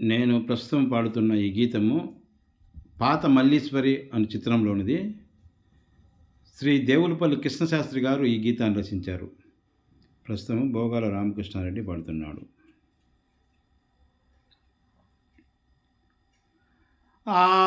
నేను ప్రస్తుతం పాడుతున్న ఈ గీతము పాత మల్లీశ్వరి అనే చిత్రంలోనిది. శ్రీ దేవులపల్లి కృష్ణశాస్త్రి గారు ఈ గీతాన్ని రచించారు. ప్రస్తుతం భోగాల రామకృష్ణారెడ్డి పాడుతున్నాడు. ఆ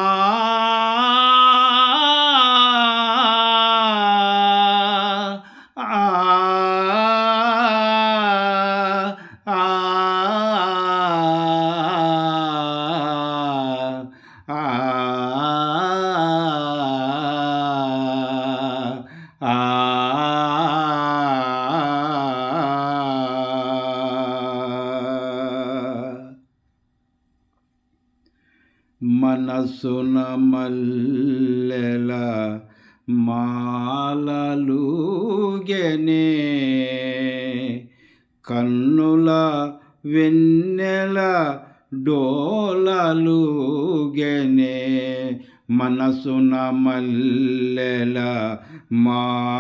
మనసున మల్లెల మాలలుగెనే. కన్నుల వెన్నెల డోలలుగెనే. మనసున మల్లెల మాలలుగెనే.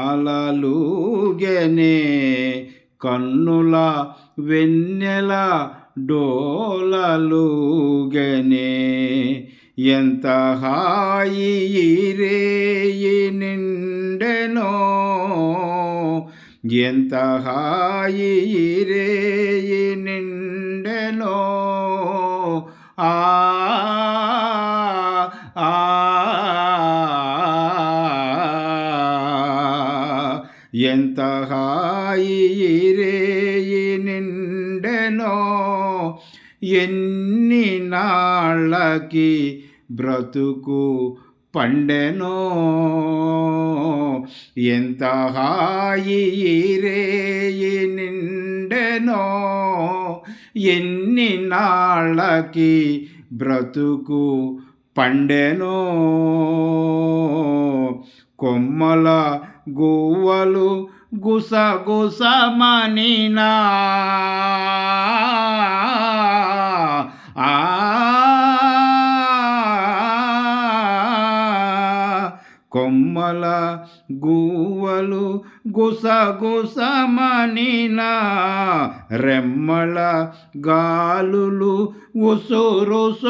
కన్నుల వెన్నెల డోలలుగనే. ఎంత హాయి రేయి నిండెనో ఎంత హాయి రేయి నిండెనో బ్రతుకు పండెనో? ఎంత హాయి రేయి నిండెనో? ఎన్ని నాళ్ళకి బ్రతుకు పండెనో? కొమ్మల గువ్వలు గుసగుసమనినా? కొమ్మల గువ్వలు గుసగుసమనినా రెమ్మల గాలులు ఉసురుసురనినా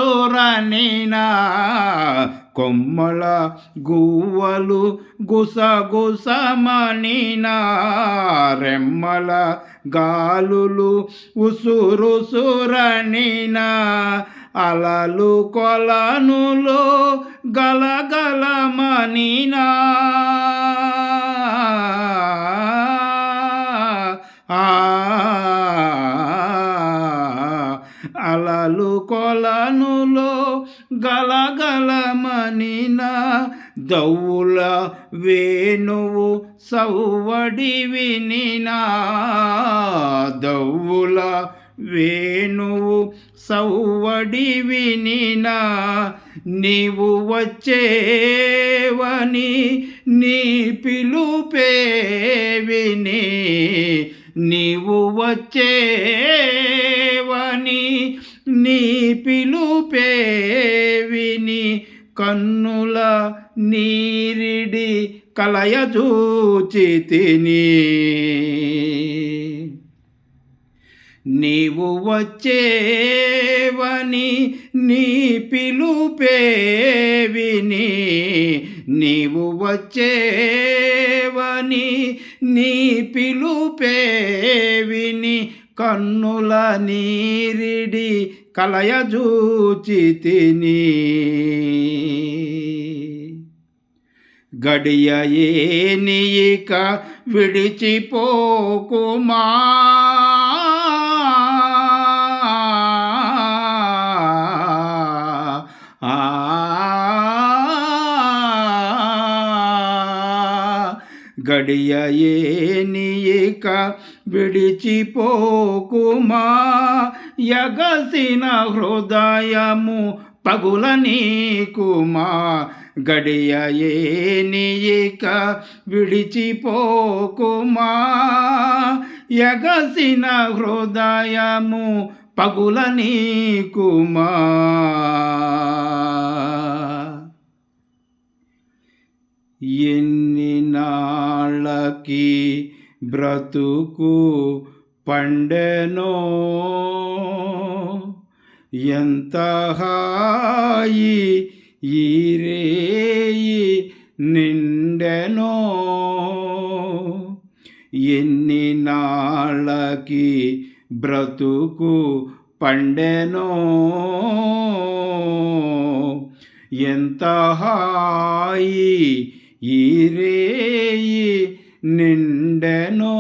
కొమ్మల గువ్వలు గుసగుసమనినా రెమ్మల గాలులు ఉసురుసురనినా అలలు కొలనులో గలగలమనినా. అలలు కొలనులో గలగలమనినా. దౌల వేణువు సౌవడి వినినా. దౌల వేణువు సౌవడి వినినా నీవు వచ్చేవని నీ పిలుపే విని నీవు వచ్చేవని నీ పిలుపే విని కన్నుల నీరిడి కలయజూచితిని నీవు వచ్చేవని నీ పిలుపే విని నీవు వచ్చేవని నీ పిలుపే విని కన్నుల నీరిడి కలయజూచి తిని గడియ ఏనియిక విడిచిపోకుమా? గడియ ఏనియక విడిచిపోకుమా? యగసిన హృదయము పగుల నీకుమా? గడియ ఏనియక విడిచిపోకుమా? యగసిన హృదయము పగుల నీకుమా? ఎన్ని నాళ్ళకి బ్రతుకు పండెనో? ఎంత హాయి ఈ రేయి నిండెనో? ఎన్ని నాళ్ళకి బ్రతుకు పండెనో? ఎంత హాయి ఈ రేయి నిండెనో